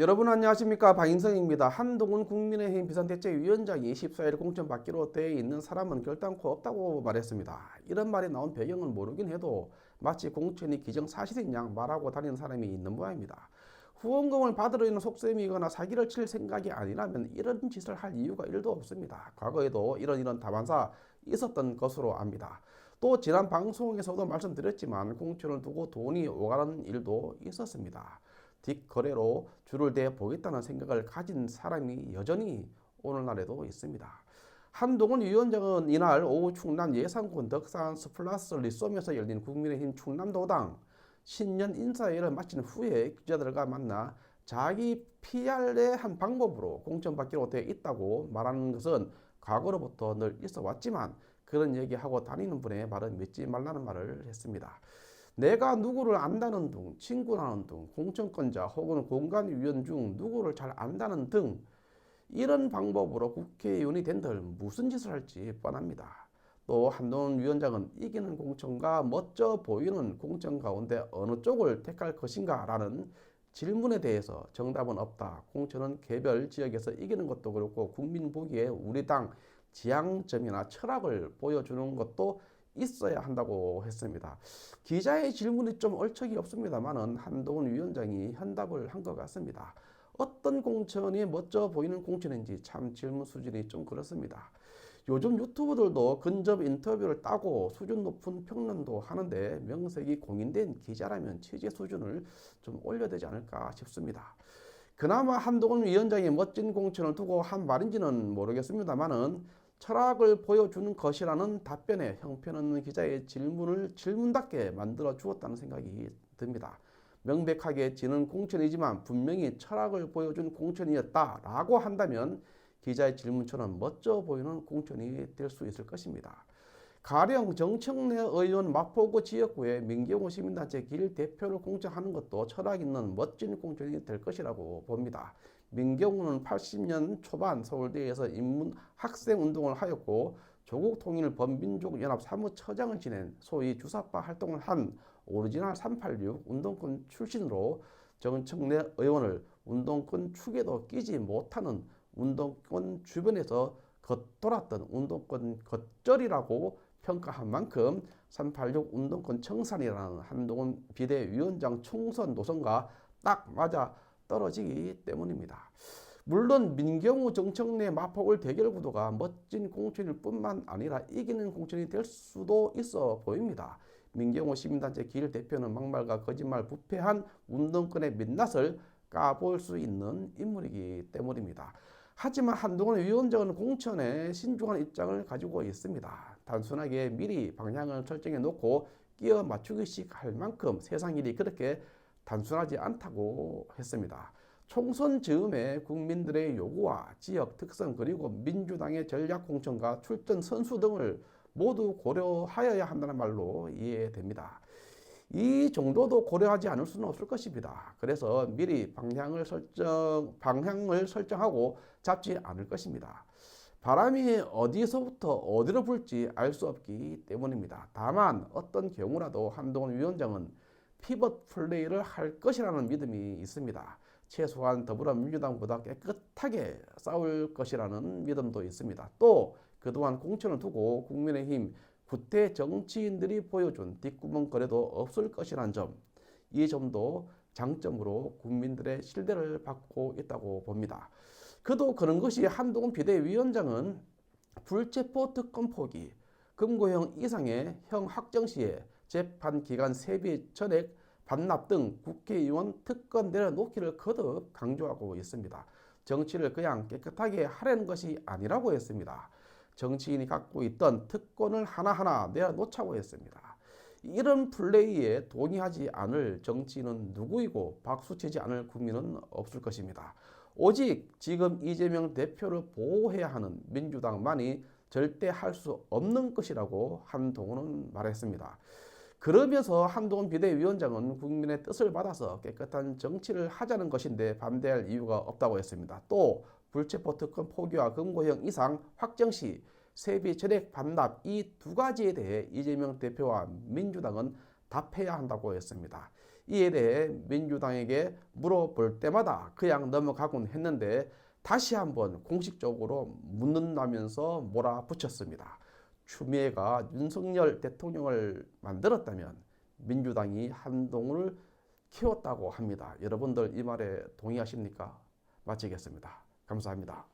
여러분 안녕하십니까 방인성입니다. 한동훈 국민의힘 비상대책위원장이 14일 공천 받기로 돼 있는 사람은 결단코 없다고 말했습니다. 이런 말이 나온 배경은 모르긴 해도 마치 공천이 기정사실인 양 말하고 다니는 사람이 있는 모양입니다. 후원금을 받으러 있는 속셈이거나 사기를 칠 생각이 아니라면 이런 짓을 할 이유가 1도 없습니다. 과거에도 이런 이런 다반사 있었던 것으로 압니다. 또 지난 방송에서도 말씀드렸지만 공천을 두고 돈이 오가는 일도 있었습니다. 뒷거래로 줄을 대 보겠다는 생각을 가진 사람이 여전히 오늘날에도 있습니다. 한동훈 위원장은 이날 오후 충남 예산군 덕산 스플라스 리솜에서 열린 국민의힘 충남도당 신년 인사회를 마친 후에 기자들과 만나 자기 PR의 한 방법으로 공천받기로 되어 있다고 말하는 것은 과거로부터 늘 있어 왔지만 그런 얘기하고 다니는 분의 말은 믿지 말라는 말을 했습니다. 내가 누구를 안다는 등, 친구라는 등, 공천권자 혹은 공간위원 중 누구를 잘 안다는 등 이런 방법으로 국회의원이 된들 무슨 짓을 할지 뻔합니다. 또 한동훈 위원장은 이기는 공천과 멋져 보이는 공천 가운데 어느 쪽을 택할 것인가 라는 질문에 대해서 정답은 없다. 공천은 개별 지역에서 이기는 것도 그렇고 국민 보기에 우리 당 지향점이나 철학을 보여주는 것도 있어야 한다고 했습니다. 기자의 질문이 좀 얼척이 없습니다만은 한동훈 위원장이 현답을 한 것 같습니다. 어떤 공천이 멋져 보이는 공천인지 참 질문 수준이 좀 그렇습니다. 요즘 유튜브들도 근접 인터뷰를 따고 수준 높은 평론도 하는데 명색이 공인된 기자라면 취재 수준을 좀 올려야 되지 않을까 싶습니다. 그나마 한동훈 위원장이 멋진 공천을 두고 한 말인지는 모르겠습니다만은 철학을 보여주는 것이라는 답변에 형편없는 기자의 질문을 질문답게 만들어 주었다는 생각이 듭니다. 명백하게 지는 공천이지만 분명히 철학을 보여준 공천이었다라고 한다면 기자의 질문처럼 멋져 보이는 공천이 될 수 있을 것입니다. 가령 정청래 의원 마포구 지역구에 민경호 시민단체 길 대표를 공천하는 것도 철학 있는 멋진 공천이 될 것이라고 봅니다. 민경우는 80년 초반 서울대에서 인문 학생 운동을 하였고 조국 통일 범민족 연합 사무처장을 지낸 소위 주사파 활동을 한 오리지널 386 운동권 출신으로 정청래 의원을 운동권 축에도 끼지 못하는 운동권 주변에서 겉돌았던 운동권 겉절이라고 평가한 만큼 386 운동권 청산이라는 한동훈 비대위원장 총선 노선과 딱 맞아 떨어지기 때문입니다. 물론 민경우 정청래 마포울 대결 구도가 멋진 공천일 뿐만 아니라 이기는 공천이 될 수도 있어 보입니다. 민경우 시민단체 길 대표는 막말과 거짓말 부패한 운동권의 민낯을 까볼 수 있는 인물이기 때문입니다. 하지만 한동훈 위원장은 공천에 신중한 입장을 가지고 있습니다. 단순하게 미리 방향을 설정해 놓고 끼어 맞추기식 할 만큼 세상 일이 그렇게 단순하지 않다고 했습니다. 총선 즈음에 국민들의 요구와 지역 특성 그리고 민주당의 전략 공천과 출전 선수 등을 모두 고려하여야 한다는 말로 이해됩니다. 이 정도도 고려하지 않을 수는 없을 것입니다. 그래서 미리 방향을 설정, 방향을 설정하고 잡지 않을 것입니다. 바람이 어디서부터 어디로 불지 알 수 없기 때문입니다. 다만 어떤 경우라도 한동훈 위원장은 피벗 플레이를 할 것이라는 믿음이 있습니다. 최소한 더불어민주당보다 깨끗하게 싸울 것이라는 믿음도 있습니다. 또 그동안 공천을 두고 국민의힘 구태 정치인들이 보여준 뒷구멍 거래도 없을 것이라는 점, 이 점도 장점으로 국민들의 신뢰를 받고 있다고 봅니다. 그도 그런 것이 한동훈 비대위원장은 불체포 특권 포기, 금고형 이상의 형 확정 시에 재판 기간 세비 전액 반납 등 국회의원 특권 내려놓기를 거듭 강조하고 있습니다. 정치를 그냥 깨끗하게 하려는 것이 아니라고 했습니다. 정치인이 갖고 있던 특권을 하나하나 내려놓자고 했습니다. 이런 플레이에 동의하지 않을 정치인은 누구이고 박수치지 않을 국민은 없을 것입니다. 오직 지금 이재명 대표를 보호해야 하는 민주당만이 절대 할 수 없는 것이라고 한동훈은 말했습니다. 그러면서 한동훈 비대위원장은 국민의 뜻을 받아서 깨끗한 정치를 하자는 것인데 반대할 이유가 없다고 했습니다. 또 불체포 특권 포기와 금고형 이상 확정 시 세비 전액 반납 이 두 가지에 대해 이재명 대표와 민주당은 답해야 한다고 했습니다. 이에 대해 민주당에게 물어볼 때마다 그냥 넘어가곤 했는데 다시 한번 공식적으로 묻는다면서 몰아붙였습니다. 추미애가 윤석열 대통령을 만들었다면 민주당이 한동훈을 키웠다고 합니다. 여러분들 이 말에 동의하십니까? 마치겠습니다. 감사합니다.